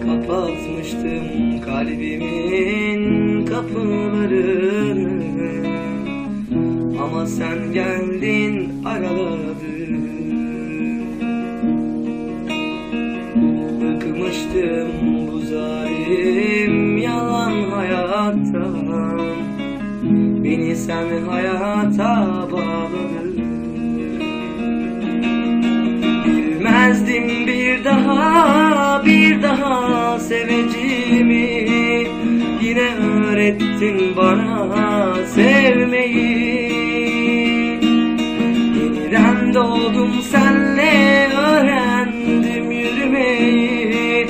Kapatmıştım kalbimin kapılarını Ama sen geldin araladın Bıkmıştım bu zalim yalan hayattan Beni sen hayata bağladın Bilmezdim bir daha, bir daha seveceğimi. Yine öğrettin bana sevmeyi. Yeniden doğdum senle öğrendim yürümeyi.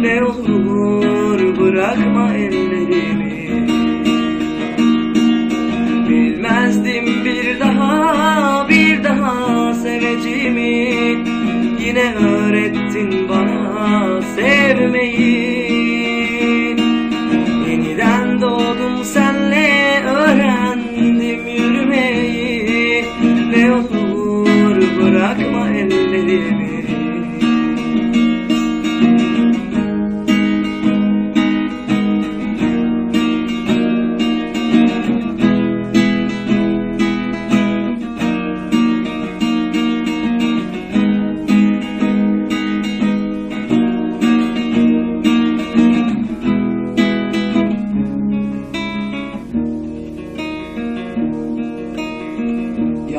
Ne olur bırakma ellerimi. Bilmezdim bir daha, bir daha seveceğimi Yine öğrettin bana sevmeyi. Yeniden doğdum senle öğrendim yürümeyi. Ne olur bırakma ellerimi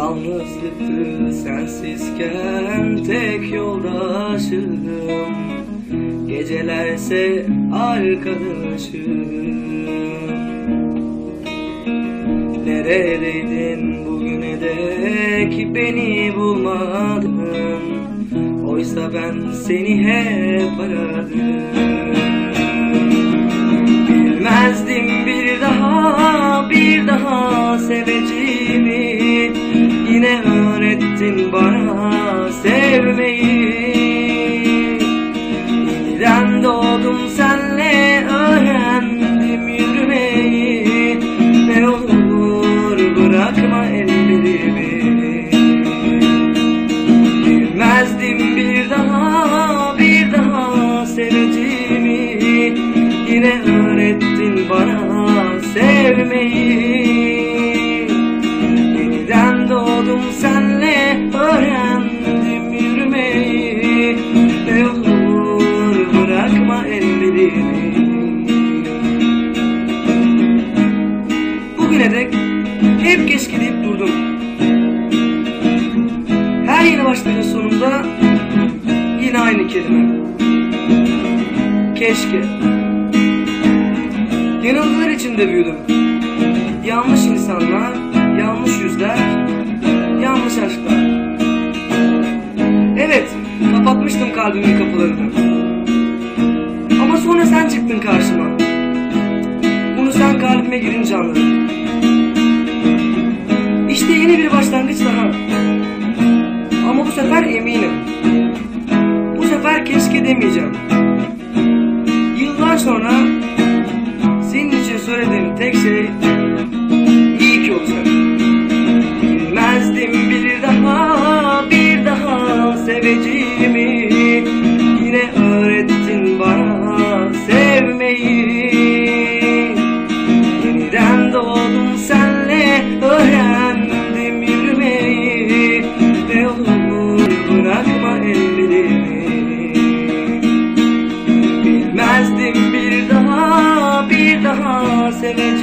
Yalnızlıktı sensizken tek yoldaşım. Gecelerse arkadaşım. Neredeydin bugüne dek beni bulmadın? Oysa ben seni hep aradım Yine öğrettin bana sevmeyi Yeniden doğdum senle öğrendim yürümeyi Ne olur bırakma ellerimi Bugüne dek hep keşke deyip durdum her yeni başların sonunda yine aynı kelime. Keşke. Yanılgılar içinde büyüdüm. Yanlış insanlar, yanlış yüzler, yanlış aşklar. Evet, kapatmıştım kalbimin kapılarını. Ama sonra sen çıktın karşıma. Bunu sen kalbime girince anladım. İşte yeni bir başlangıç daha. Ama bu sefer eminim. Bu sefer keşke demeyeceğim. Yıllar sonra tek şey iyi ki olacak. Bilmezdim bir daha, bir daha seveceğimi. Yine öğrettin bana sevmeyi. Yeniden doğdum senle öğrendim yürümeyi Ne olur bırakma ellerimi Bilmezdim bir daha bir daha seveceğimi